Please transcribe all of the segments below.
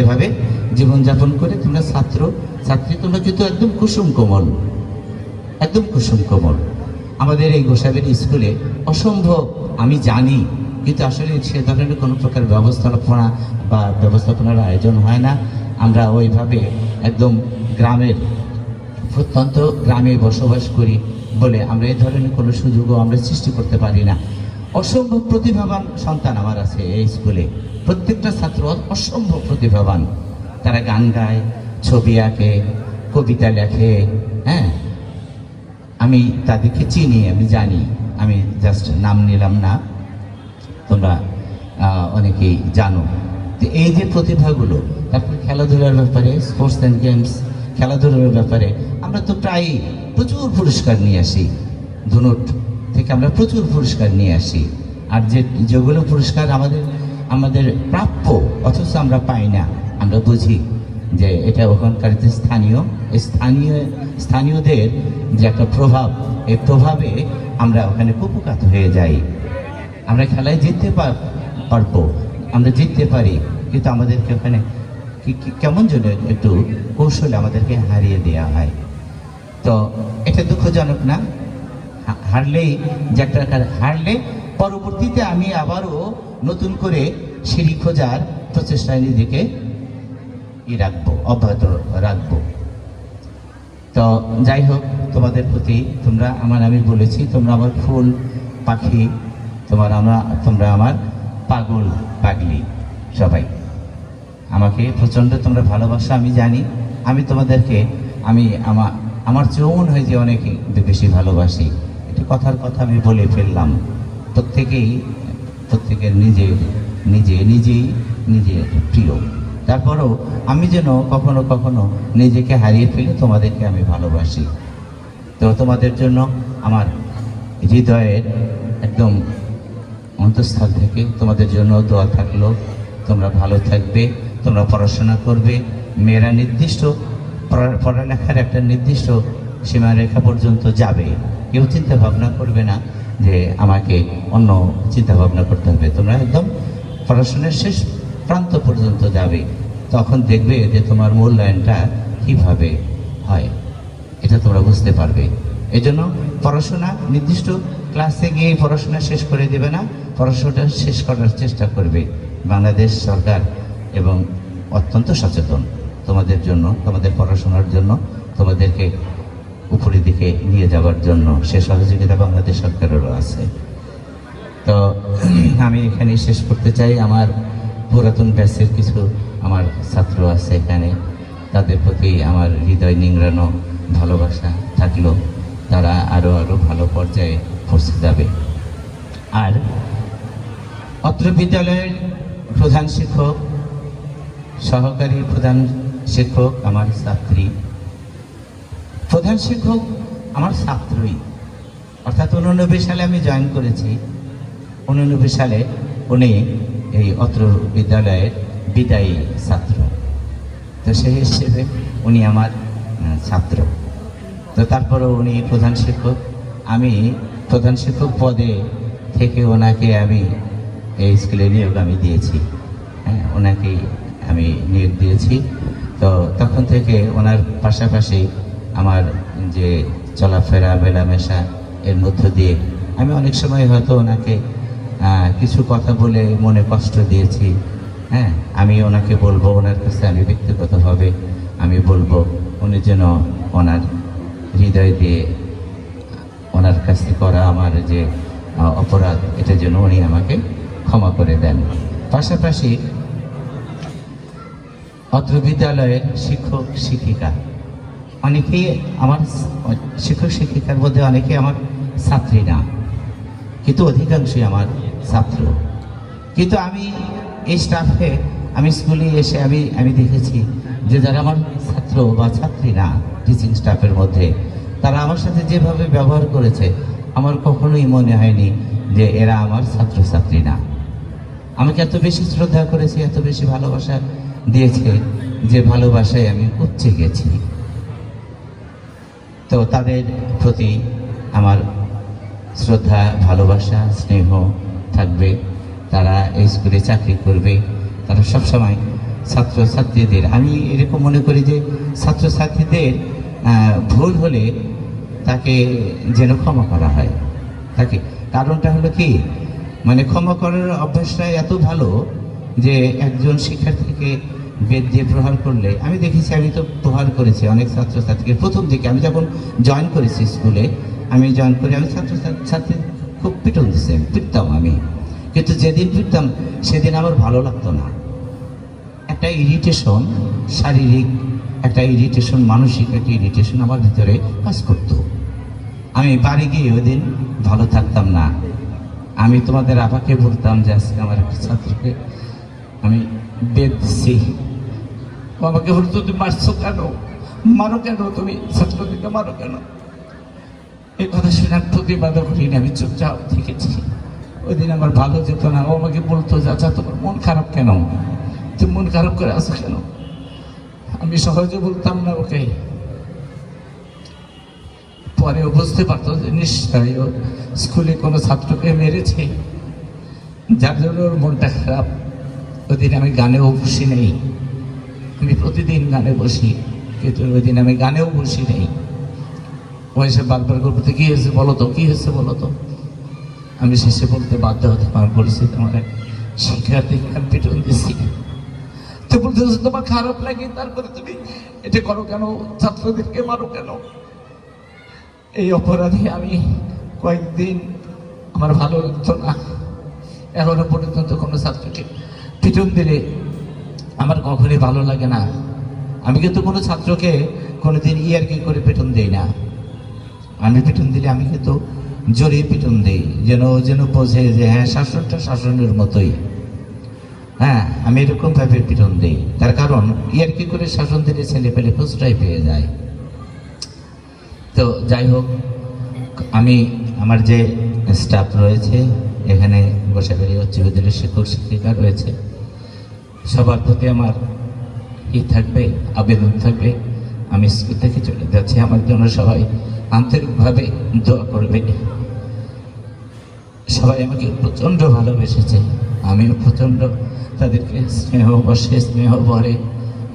এভাবে জীবনযাপন করে তোমরা ছাত্র, ছাত্রী, তোমরা কিন্তু একদম কুসুম কোমল, একদম কুসুম কোমল। আমাদের এই গোসাবের স্কুলে অসম্ভব, আমি জানি, কিন্তু আসলে সে ধরনের কোনো প্রকার ব্যবস্থাপনা বা ব্যবস্থাপনার আয়োজন হয় না। আমরা ওইভাবে একদম গ্রামের, প্রত্যন্ত গ্রামে বসবাস করি বলে আমরা এই ধরনের কোনো সুযোগও আমরা সৃষ্টি করতে পারি না। অসম্ভব প্রতিভাবান সন্তান আমার আছে এই স্কুলে। প্রত্যেকটা ছাত্র অসম্ভব প্রতিভাবান। তারা গান গায়, ছবি আঁকে, কবিতা লেখে হ্যাঁ? আমি তাদেরকে চিনি, আমি জানি। আমি জাস্ট নাম নিলাম না। তোমরা অনেকেই জানো। তো এই যে প্রতিভাগুলো, তারপর খেলাধুলার ব্যাপারে স্পোর্টস অ্যান্ড গেমস খেলাধুলার ব্যাপারে, আমরা তো প্রায় প্রচুর পুরস্কার নিয়ে আসি। ধুনুট থেকে আমরা প্রচুর পুরস্কার নিয়ে আসি। আর যে যেগুলো পুরস্কার আমাদের আমাদের প্রাপ্য, অথচ আমরা পাই না, আমরা বুঝি যে এটা ওখানকার যে স্থানীয় স্থানীয়, স্থানীয়দের যে একটা প্রভাব, এই প্রভাবে আমরা ওখানে কুপকাত হয়ে যাই। আমরা খেলায় জিততে পার- পারব, আমরা জিততে পারি, কিন্তু আমাদেরকে ওখানে কেমন যেন একটু কৌশলে আমাদেরকে হারিয়ে দেওয়া হয়। তো এটা দুঃখজনক না? হারলেই যে একটা হারলে, পরবর্তীতে আমি আবারও নতুন করে সিঁড়ি খোঁজার প্রচেষ্টায় নিজেকে ই রাখব, অব্যাহত রাখব। তো যাই হোক, তোমাদের প্রতি তোমরা, আমার, আমি বলেছি, তোমরা আমার ফুল পাখি, তোমার আমরা, তোমরা আমার পাগল পাগলি, সবাই। আমাকে প্রচণ্ড তোমরা ভালোবাসা, আমি জানি। আমি তোমাদেরকে, আমি আমার আমার চেয়েও হয়ে যে অনেক বেশি ভালোবাসি। কথার কথা আমি বলে ফেললাম। প্রত্যেকেই, প্রত্যেকের নিজে নিজে, নিজেই নিজে প্রিয়। তারপরও আমি যেন কখনো কখনো নিজেকে হারিয়ে ফেলে তোমাদেরকে আমি ভালোবাসি। তো তোমাদের জন্য আমার হৃদয়ের একদম অন্তঃস্থল থেকে তোমাদের জন্য দোয়া থাকল। তোমরা ভালো থাকবে, তোমরা পড়াশোনা করবে। মেয়েরা নির্দিষ্ট পড়া- পড়ালেখার একটা নির্দিষ্ট সীমারেখা পর্যন্ত যাবে। কেউ চিন্তা ভাবনা করবে না যে আমাকে অন্য চিন্তা ভাবনা করতে হবে। তোমরা একদম পড়াশোনার শেষ প্রান্ত পর্যন্ত যাবে। তখন দেখবে যে তোমার মূল্যায়নটা কীভাবে হয়। এটা তোমরা বুঝতে পারবে। এই জন্য পড়াশোনা নির্দিষ্ট ক্লাসে গিয়ে পড়াশোনা শেষ করে দেবে না। পড়াশোনাটা শেষ করার চেষ্টা করবে। বাংলাদেশ সরকার এবং অত্যন্ত সচেতন। তোমাদের জন্য, তোমাদের পড়াশোনার জন্য তোমাদেরকে উপরের দিকে নিয়ে যাওয়ার জন্য সে সহযোগিতা বাংলাদেশ সরকারেরও আছে। তো আমি এখানে শেষ করতে চাই। আমার পুরাতন ব্যাচের কিছু আমার ছাত্র আছে এখানে। তাদের প্রতি আমার হৃদয় নিংড়ানো ভালোবাসা থাকল। তারা আরও আরও ভালো পর্যায়ে পৌঁছে যাবে। আর অত্র বিদ্যালয়ের প্রধান শিক্ষক, সহকারী প্রধান শিক্ষক, আমার ছাত্রী প্রধান শিক্ষক আমার ছাত্রই। অর্থাৎ উননব্বই সালে আমি জয়েন করেছি। উননব্বই সালে উনি এই অত্র বিদ্যালয়ের বিদায়ী ছাত্র। তো সেই হিসেবে উনি আমার ছাত্র। তো তারপরেও উনি প্রধান শিক্ষক। আমি প্রধান শিক্ষক পদে থেকে ওনাকে আমি এই স্কুলে নিয়োগ আমি দিয়েছি। হ্যাঁ ওনাকেই আমি নিয়োগ দিয়েছি। তো তখন থেকে ওনার পাশাপাশি আমার যে চলাফেরা, মেলামেশা এর মধ্য দিয়ে আমি অনেক সময় হয়তো ওনাকে কিছু কথা বলে মনে কষ্ট দিয়েছি। হ্যাঁ আমি ওনাকে বলব, ওনার কাছে আমি ব্যক্তিগতভাবে আমি বলব, উনি যেন ওনার হৃদয় দিয়ে, ওনার কাছে করা আমার যে অপরাধ, এটা যেন উনি আমাকে ক্ষমা করে দেন। পাশাপাশি অত্র বিদ্যালয়ের শিক্ষক, শিক্ষিকা অনেকেই আমার শিক্ষক শিক্ষিকার মধ্যে অনেকেই আমার ছাত্রী না, কিন্তু অধিকাংশই আমার ছাত্র। কিন্তু আমি এই স্টাফে আমি স্কুলে এসে আমি আমি দেখেছি যে যারা আমার ছাত্র বা ছাত্রী না টিচিং স্টাফের মধ্যে, তারা আমার সাথে যেভাবে ব্যবহার করেছে, আমার কখনোই মনে হয়নি যে এরা আমার ছাত্রছাত্রী না। আমাকে এত বেশি শ্রদ্ধা করেছে, এত বেশি ভালোবাসা দিয়েছে যে ভালোবাসায় আমি উপচে গেছি। তো তাদের প্রতি আমার শ্রদ্ধা, ভালোবাসা, স্নেহ থাকবে। তারা এই স্কুলে চাকরি করবে। তারা সবসময় ছাত্রছাত্রীদের, আমি এরকম মনে করি যে ছাত্রছাত্রীদের ভুল হলে তাকে যেন ক্ষমা করা হয়। তাকে কারণটা হলো কি? মানে ক্ষমা করার অভ্যাসটা এত ভালো যে একজন শিক্ষার্থীকে বেদ দিয়ে প্রহার করলে, আমি দেখেছি, আমি তো প্রহার করেছি, অনেক ছাত্রছাত্রীকে। প্রথম দিকে আমি যখন জয়েন করেছি স্কুলে আমি জয়েন করে, আমি ছাত্রছাত্রী খুব পিটন দিচ্ছে পিটতাম আমি। কিন্তু যেদিন পিটতাম, সেদিন আমার ভালো লাগতো না। একটা ইরিটেশন শারীরিক, একটা ইরিটেশন মানসিক একটা ইরিটেশন আমার ভিতরে কাজ করতো। আমি বাড়ি গিয়ে ওই দিন ভালো থাকতাম না। আমি তোমাদের আপাকে বলতাম যে আজকে আমার একটা ছাত্রকে আমি ও আমাকে বলতো তুমি মারছো কেন? মারো কেন? তুমি ছাত্রদেরকে মারো কেন? এই কথা শুনে আর প্রতিবাদও করিনি আমি চুপচাপ থেকেছি। ওই দিন আমার ভালো যেত না। ও আমাকে বলতো, চাচা, তোমার মন খারাপ কেন? তুমি মন খারাপ করে আছো কেন? আমি সহজে বলতাম না ওকে। পরে ও বুঝতে পারতো যে নিশ্চয়ই ও স্কুলে কোনো ছাত্রকে মেরেছে। যার জন্য ওর মনটা খারাপ। ওদিন আমি গানেও বসি নেই। আমি প্রতিদিন গানে বসি, কিন্তু ওই দিন আমি গানেও বসি নেই। ও এসে বারবার করতে কি হয়েছে বলো তো, কি হয়েছে বলো তো? আমি শেষে বলতে বাধ্য হতে আমার পরিস্থিতি আমার এক শিক্ষার্থীকে পিটন দিছি তো বলতে তোমার খারাপ লাগে, তারপরে তুমি এটা করো কেন? ছাত্রদেরকে মারো কেন? এই অপরাধে আমি কয়েকদিন আমার ভালো লাগতো না। এখনও পর্যন্ত কোনো ছাত্রকে পিটন দিলে আমার কখনই ভালো লাগে না। আমি কিন্তু কোনো ছাত্রকে কোনোদিন ইয়ারকি করে পেটন দিই না। আমি পিটন দিলে আমি কিন্তু জোরে পিটন দিই, যেন যেন বোঝে যে হ্যাঁ শাসনটা শাসনের মতোই। হ্যাঁ আমি এরকম ভাবে পিটন দিই। তার কারণ, ইয়ারকি করে শাসন দিলে ছেলে পেলে প্রশ্রয় পেয়ে যায়। তো যাই হোক, আমি আমার যে স্টাফ রয়েছে, এখানে গোসাবাড়ি উচ্চ বিদ্যালয়ের শিক্ষক শিক্ষিকা রয়েছে। সবার প্রতি আমার ই থাকবে, আবেদন থাকবে। আমি স্কুল থেকে চলে যাচ্ছি, আমার জন্য সবাই আন্তরিকভাবে দোয়া করবে। সবাই আমাকে প্রচণ্ড ভালোবেসেছে। আমিও প্রচণ্ড তাদেরকে স্নেহ বসে স্নেহ ভরে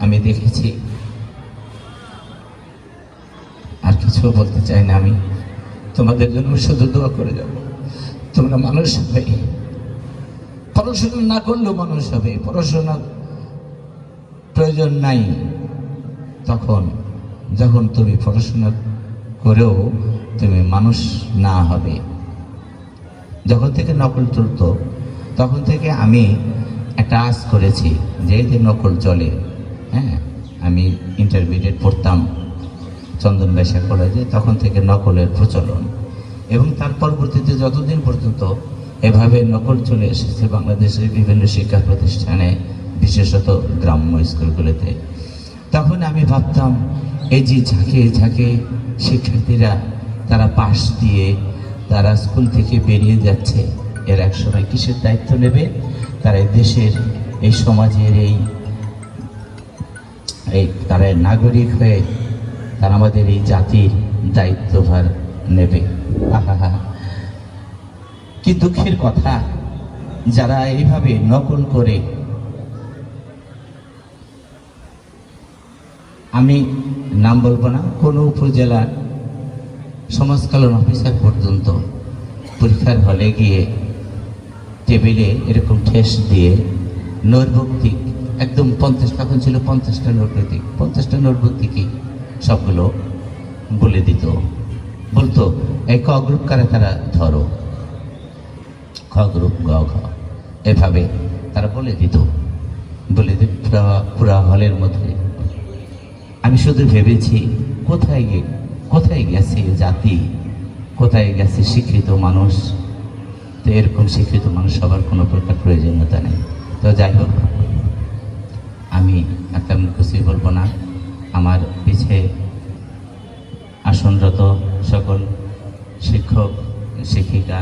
আমি দেখেছি। আর কিছু বলতে চাই না আমি। তোমাদের জন্য শুধু দোয়া করে যাব। তোমরা মানুষ হবে পড়াশোনা না করলেও মানুষ হবে পড়াশোনা প্রয়োজন নাই। তখন যখন তুমি পড়াশোনা করেও তুমি মানুষ না হবে, যখন থেকে নকল চলতো, তখন থেকে আমি একটা আশ করেছি যে এই যে নকল চলে হ্যাঁ আমি ইন্টারমিডিয়েট পড়তাম চন্দন বেশা কলেজে তখন থেকে নকলের প্রচলন। এবং তার পরবর্তীতে যতদিন পর্যন্ত এভাবে নকল চলে এসেছে বাংলাদেশের বিভিন্ন শিক্ষা প্রতিষ্ঠানে, বিশেষত গ্রাম্য স্কুলগুলোতে। তখন আমি ভাবতাম, এই যে ঝাঁকে ঝাঁকে শিক্ষার্থীরা তারা পাশ দিয়ে তারা স্কুল থেকে বেরিয়ে যাচ্ছে, এর এক সময় কিসের দায়িত্ব নেবে? তারা এই দেশের, এই সমাজের, এই এই তারা নাগরিক হয়ে তারা আমাদের এই জাতির দায়িত্বভার নেবে। আহা। কি দুঃখের কথা যারা এইভাবে নকল করে? আমি নাম বলব না, কোনো উপজেলার সমাজকল্যাণ অফিসার পর্যন্ত পরীক্ষার হলে গিয়ে টেবিলে এরকম ঠেস দিয়ে নৈর্ভক্তিক একদম পঞ্চাশ তখন ছিল পঞ্চাশটা নৈর্ভক্তিক পঞ্চাশটা নৈর্ভক্তিকই সবগুলো বলে দিত। বলতো এই ক গ্রুপ কারে তারা ধরো। খ গ্রুপ গ ঘ এভাবে তারা বলে দিত। বলে দিত পুরা পুরা হলের মধ্যে। আমি শুধু ভেবেছি, কোথায় গে, কোথায় গেছে জাতি? কোথায় গেছে শিক্ষিত মানুষ? তো এরকম শিক্ষিত মানুষ সবার কোনো প্রকার প্রয়োজনীয়তা নেই। তো যাই হোক, আমি একটা কিছুই বলব না। আমার পিছে আসনরত সকল শিক্ষক, শিক্ষিকা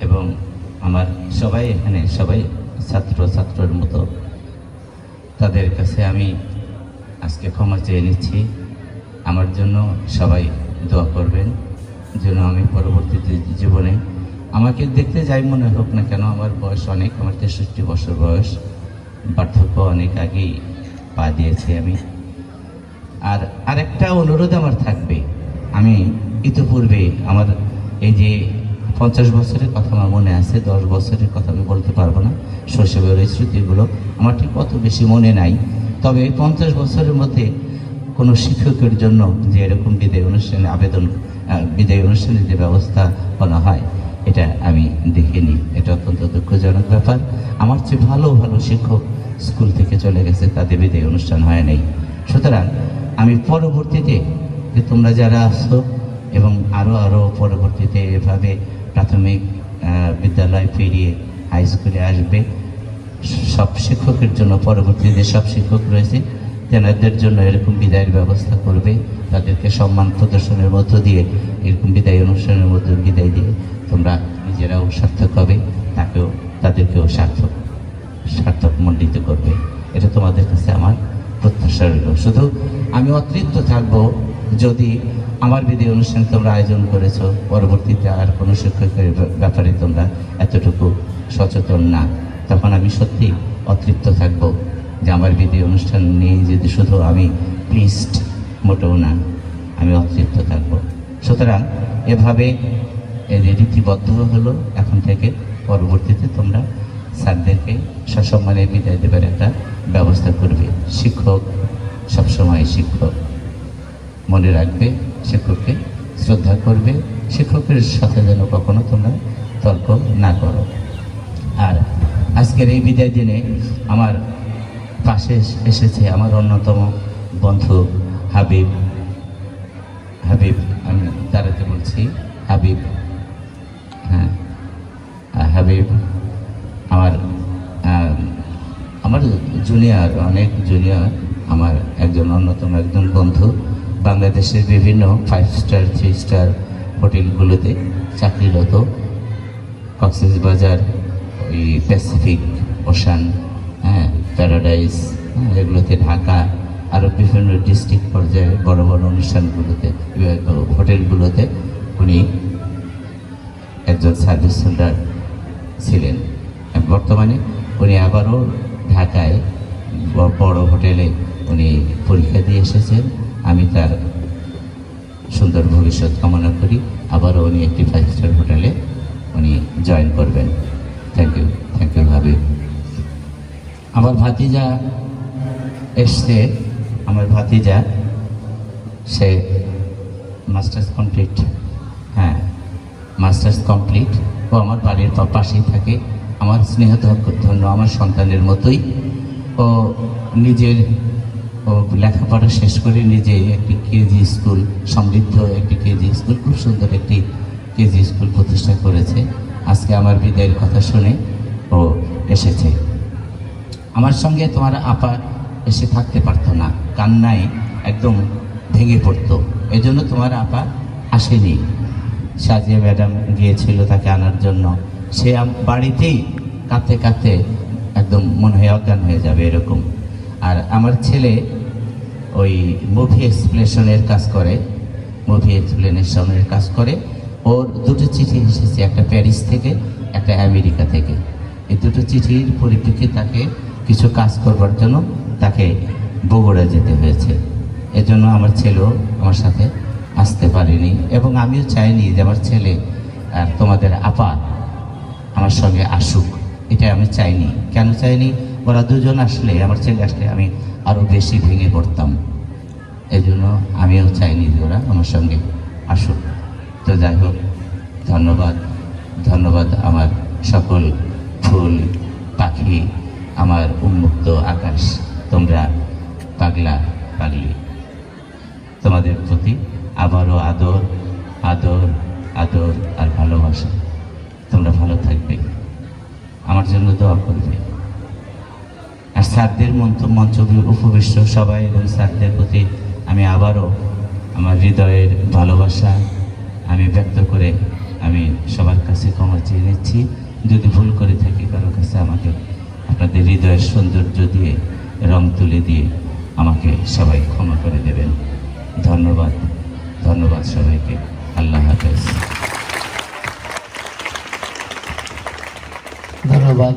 এবং আমার সবাই এখানে, সবাই ছাত্র, ছাত্রের মতো। তাদের কাছে আমি আজকে ক্ষমা চেয়ে নিচ্ছি। আমার জন্য সবাই দোয়া করবেন যেন আমি পরবর্তীতে জীবনে আমাকে দেখতে যাই মনে হোক না কেন, আমার বয়স অনেক, আমার তেষট্টি বছর বয়স। বার্ধক্য অনেক আগেই পা দিয়েছি আমি। আর আরেকটা অনুরোধ আমার থাকবে। আমি ইতিপূর্বে আমার এই যে পঞ্চাশ বছরের কথা আমার মনে আছে, দশ বছরের কথা আমি বলতে পারব না। শৈশবের ওই স্মৃতিগুলো আমার ঠিক অত বেশি মনে নাই। তবে এই পঞ্চাশ বছরের মধ্যে কোনো শিক্ষকের জন্য যে এরকম বিদায় অনুষ্ঠানে আবেদন বিদায় অনুষ্ঠানের যে ব্যবস্থা করা হয়, এটা আমি দেখিনি। এটা অত্যন্ত দুঃখজনক ব্যাপার। আমার চেয়ে ভালো ভালো শিক্ষক স্কুল থেকে চলে গেছে, তাদের বিদায় অনুষ্ঠান হয় নাই। সুতরাং আমি পরবর্তীতে যে তোমরা যারা আসছো এবং আরও আরও পরবর্তীতে এভাবে প্রাথমিক বিদ্যালয় পেরিয়ে হাই স্কুলে আসবে। সব শিক্ষকের জন্য পরবর্তীতে সব শিক্ষক রয়েছে, তেনাদের জন্য এরকম বিদায়ের ব্যবস্থা করবে। তাদেরকে সম্মান প্রদর্শনের মধ্য দিয়ে এরকম বিদায় অনুষ্ঠানের মধ্যে বিদায় দিয়ে তোমরা নিজেরাও সার্থক হবে, তাকেও, তাদেরকেও সার্থক সার্থক মণ্ডিত করবে। এটা তোমাদের কাছে আমার প্রত্যাশা রইল। শুধু আমি অতৃপ্ত থাকব যদি আমার বিধি অনুষ্ঠান তোমরা আয়োজন করেছ, পরবর্তীতে আর কোনো শিক্ষকের ব্যাপারে তোমরা এতটুকু সচেতন না। তখন আমি সত্যি অতৃপ্ত থাকব যে আমার বিধি অনুষ্ঠান নিয়ে যদি শুধু আমি প্লিজড মোটেও না, আমি অতৃপ্ত থাকব। সুতরাং এভাবে রীতিবদ্ধ হলো। এখন থেকে পরবর্তীতে তোমরা স্যারদেরকে সসম্মানে বিদায় দেবার একটা ব্যবস্থা করবে। শিক্ষক, সবসময় শিক্ষক। মনে রাখবে, শিক্ষককে শ্রদ্ধা করবে, শিক্ষকের সাথে যেন কখনো তোমরা তর্ক না করো। আর আজকের এই বিদায় দিনে আমার পাশে এসেছে আমার অন্যতম বন্ধু হাবিব। হাবিব, আমি দাঁড়াতে বলছি, হাবিব। হ্যাঁ হাবিব, আমার আমার জুনিয়র অনেক জুনিয়র আমার একজন অন্যতম একজন বন্ধু। বাংলাদেশের বিভিন্ন ফাইভ স্টার থ্রি স্টার হোটেলগুলোতে চাকরিরত কক্সেস বাজার ওই প্যাসিফিক ওশান হ্যাঁ প্যারাডাইস এগুলোতে ঢাকা, আরও বিভিন্ন ডিস্ট্রিক্ট পর্যায়ে বড় বড় অনুষ্ঠানগুলোতে হোটেলগুলোতে উনি একজন সার্ভিস হোল্ডার ছিলেন। বর্তমানে উনি আবারও ঢাকায় বড় হোটেলে উনি পরীক্ষা দিয়ে এসেছেন। আমি তার সুন্দর ভবিষ্যৎ কামনা করি। আবারও উনি একটি ফাইভ স্টার হোটেলে উনি জয়েন করবেন। থ্যাংক ইউ থ্যাংক ইউ ভাবি। আমার ভাতিজা এসছে। আমার ভাতিজা, সে মাস্টার্স কমপ্লিট। হ্যাঁ মাস্টার্স কমপ্লিট। ও আমার বাড়ির পাশেই থাকে। আমার স্নেহ ধন্য আমার সন্তানের মতোই। ও নিজের লেখাপড়া শেষ করে নিজে একটি কেজি স্কুল, সমৃদ্ধ একটি কেজি স্কুল, খুব সুন্দর একটি কেজি স্কুল প্রতিষ্ঠা করেছে। আজকে আমার বিদায়ের কথা শুনে ও এসেছে। আমার সঙ্গে তোমার আপা এসে থাকতে পারতো না, কান্নায় একদম ভেঙে পড়তো। এই জন্য তোমার আপা আসেনি। সাজিয়া ম্যাডাম গিয়েছিল তাকে আনার জন্য। সে বাড়িতেই কাঁদতে কাঁদতে একদম মনে হয় অজ্ঞান হয়ে যাবে এরকম। আর আমার ছেলে ওই মুভি এক্সপ্লেশনের কাজ করে মুভি এক্সপ্লেনেশনের কাজ করে। ওর দুটো চিঠি এসেছে, একটা প্যারিস থেকে, একটা আমেরিকা থেকে। এই দুটো চিঠির পরিপ্রেক্ষিতে তাকে কিছু কাজ করবার জন্য তাকে বগুড়া যেতে হয়েছে। এজন্য আমার ছেলেও আমার সাথে আসতে পারেনি এবং আমিও চাইনি যে আমার ছেলে আর তোমাদের আপা আমার সঙ্গে আসুক। এটা আমি চাইনি। কেন চাইনি? ওরা দুজন আসলে, আমার ছেলে আসলে আমি আরও বেশি ভেঙে পড়তাম। এই জন্য আমিও চাইনি যে ওরা আমার সঙ্গে আসুক। তো যাই হোক, ধন্যবাদ। ধন্যবাদ আমার সকল ফুল, পাখি, আমার উন্মুক্ত আকাশ। তোমরা পাগলা পাগলি। তোমাদের প্রতি আবারও আদর আদর আদর আর ভালোবাসা। তোমরা ভালো থাকবে। আমার জন্য দোয়া করবে। স্যারদের মঞ্চ উপবিষ্ট সবাই এবং স্যারদের প্রতি আমি আবারও আমার হৃদয়ের ভালোবাসা আমি ব্যক্ত করে আমি সবার কাছে ক্ষমা চেয়ে নিচ্ছি। যদি ভুল করে থাকি কারোর কাছে আমাকে আপনাদের হৃদয়ের সৌন্দর্য দিয়ে, রং তুলে দিয়ে আমাকে সবাই ক্ষমা করে দেবেন। ধন্যবাদ ধন্যবাদ সবাইকে। আল্লাহ হাফেজ। ধন্যবাদ।